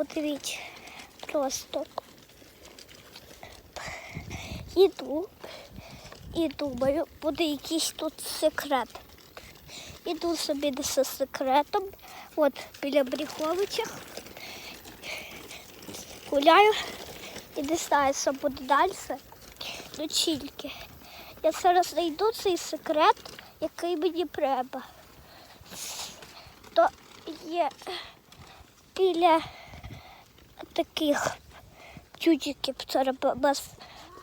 Подивіться, просто іду і думаю, буде якийсь тут секрет. Іду собі десь секретом, от біля Бріховича. Гуляю і знаю, що буде далі. Ну тільки. Я зараз знайду цей секрет, який мені треба. То є біля таких чудиків, зараз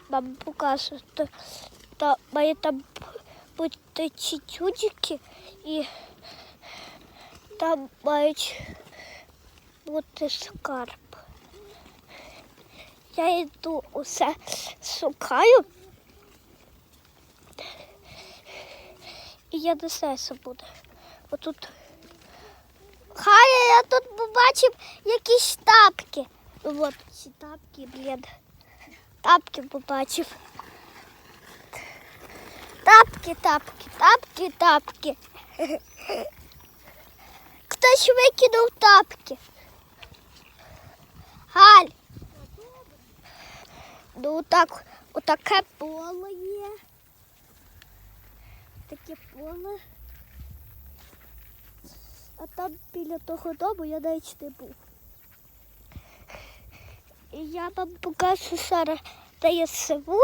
вам покажу. То має там бути ці чудики і там мають бути скарб. Я йду усе шукаю. І я знаю, що буде. Отут. Хай я тут побачив якісь тапки. От ці тапки, блін. Тапки побачив. Тапки, тапки, тапки, тапки. Хтось викинув тапки. Галь. Ну так, отаке поле є. Таке поле. А там біля того дому я навіть не був. Я вам покажу зараз, де я живу.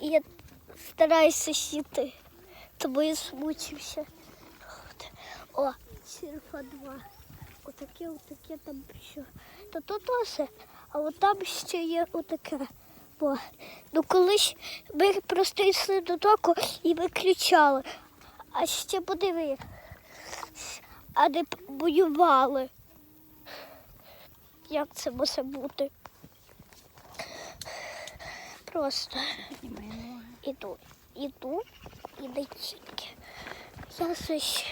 І я стараюся сіти, тому я змучився. О, сірфа 2. Отаке, отаке там що. Та то теж, а от там ще є отаке. Бо, ну колись ми просто йшли до току і виключали. А ще подиви, а п- воювали. Як це може бути? Просто іду, іду і тільки. Я щось